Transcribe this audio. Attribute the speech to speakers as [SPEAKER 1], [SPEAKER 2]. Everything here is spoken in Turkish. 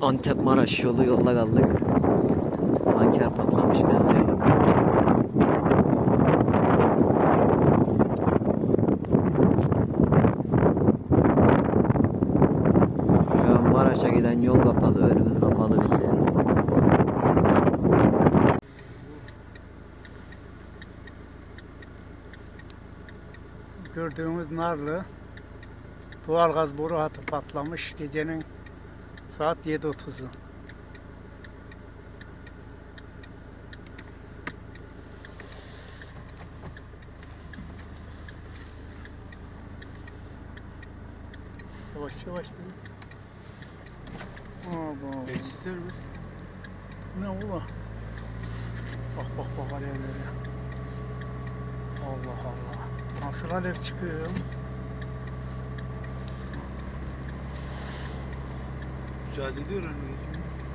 [SPEAKER 1] Antep Maraş yolu yolda kaldık. Tanker patlamış bak. Şu an Maraş'a giden yol kapalı, önümüz kapalı bildiğin.
[SPEAKER 2] Gördüğümüz narlı doğalgaz boru hattı patlamış gecenin saat 7.30'u. Yavaş yavaş dedi. Abo.
[SPEAKER 3] servis.
[SPEAKER 2] Ne ola? Bak bak bak alevlere. Allah Allah. Nasıl alev çıkıyor?
[SPEAKER 3] Müsaade ediyor anneciğim.